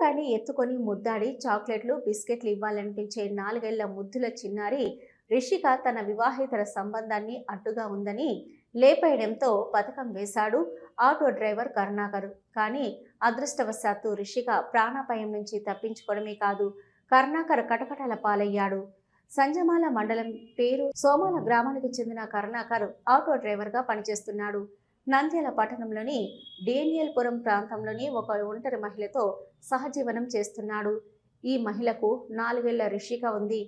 పిల్లగాడిని ఎత్తుకొని ముద్దాడి చాక్లెట్లు బిస్కెట్లు ఇవ్వాలనిపించే నాలుగేళ్ళ ముద్దుల చిన్నారి రిషిక తన వివాహేతర సంబంధాన్ని అడ్డుగా ఉందని లేపేయడంతో పథకం వేశాడు ఆటో డ్రైవర్ కరుణాకర్. కానీ అదృష్టవశాత్తు రిషిక ప్రాణాపాయం నుంచి తప్పించుకోవడమే కాదు కరుణాకర్ కటకటాల పాలయ్యాడు. సంజమాల మండలం పేరు సోమాల గ్రామానికి చెందిన కరుణాకర్ ఆటో డ్రైవర్గా పనిచేస్తున్నాడు. నంద్యాల పట్టణంలోని డేనియల్పురం ప్రాంతంలోని ఒక ఒంటరి మహిళతో సహజీవనం చేస్తున్నాడు. ఈ మహిళకు నాలుగేళ్ళ రిషిక ఉంది.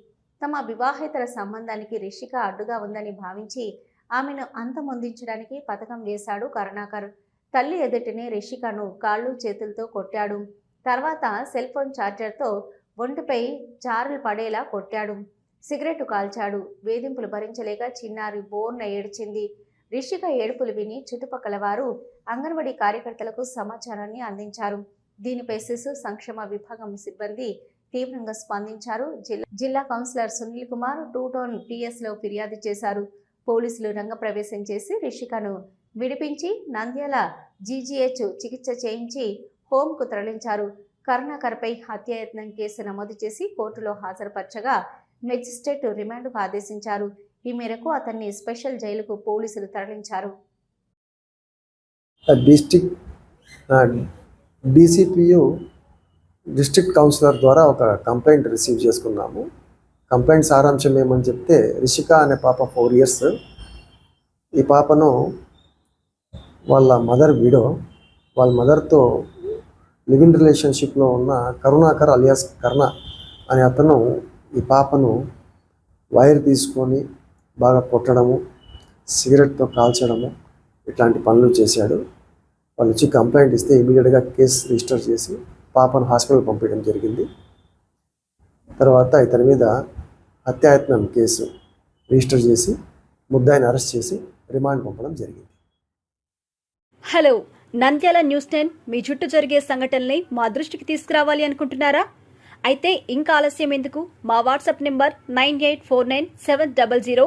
తమ వివాహేతర సంబంధానికి రిషిక అడ్డుగా ఉందని భావించి ఆమెను అంతమొందించడానికి పథకం వేశాడు కరుణాకర్. తల్లి ఎదుటినే రిషికను కాళ్ళు చేతులతో కొట్టాడు. తర్వాత సెల్ ఫోన్ ఛార్జర్తో ఒంటిపై చారులు పడేలా కొట్టాడు. సిగరెట్ కాల్చాడు. వేధింపులు భరించలేక చిన్నారి బోర్న ఏడ్చింది. రిషిక ఏడుపులు విని చుట్టుపక్కల వారు అంగన్వాడీ కార్యకర్తలకు సమాచారాన్ని అందించారు. దీనిపై శిశు సంక్షేమ విభాగం సిబ్బంది తీవ్రంగా స్పందించారు. జిల్లా జిల్లా councillor Sunil Kumar two town పిఎస్లో ఫిర్యాదు చేశారు. పోలీసులు రంగప్రవేశం చేసి రిషికను విడిపించి నంద్యాల జీజీహెచ్ చికిత్స చేయించి హోంకు తరలించారు. కరుణాకర్పై హత్యాయత్నం కేసు నమోదు చేసి కోర్టులో హాజరుపరచగా మెజిస్ట్రేట్ రిమాండ్కు ఆదేశించారు. ఈ మేరకు అతన్ని స్పెషల్ జైలుకు పోలీసులు తరలించారు. డిస్టిక్ డిసిపియు డిస్ట్రిక్ట్ కౌన్సిలర్ ద్వారా ఒక కంప్లైంట్ రిసీవ్ చేసుకున్నాము. కంప్లైంట్ సారాంశం ఏమని చెప్తే రిషిక అనే పాప ఫోర్ ఇయర్స్. ఈ పాపను వాళ్ళ మదర్ విడో వాళ్ళ మదర్తో లివింగ్ రిలేషన్షిప్లో ఉన్న కరుణాకర్ అలియాస్ కర్ణ అనే అతను ఈ పాపను వైర్ తీసుకొని బాగా కొట్టడము సిగరెట్తో కాల్చడము ఇట్లాంటి పనులు చేశాడు. వాళ్ళు వచ్చి కంప్లైంట్ ఇస్తే ఇమీడియట్గా కేసు రిజిస్టర్ చేసి పాపను హాస్పిటల్ పంపించడం జరిగింది. తర్వాత ఇతని మీద హత్యాయత్నం కేసు రిజిస్టర్ చేసి ముద్దాయిని అరెస్ట్ చేసి రిమాండ్ పంపడం జరిగింది. హలో నంద్యాల న్యూస్ టెన్ మీ చుట్టూ జరిగే సంఘటనల్ని మా దృష్టికి తీసుకురావాలి అనుకుంటున్నారా? అయితే ఇంకా ఆలస్యం ఎందుకు? మా WhatsApp number nine eight four nine seven double zero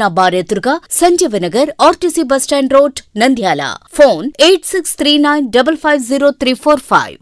దంత వైద్యశాల అన్నపూర్ణ బార్ ఎదురుగా Sanjeevanagar RTC bus stand road Nandyala phone eight six three nine double five zero three four five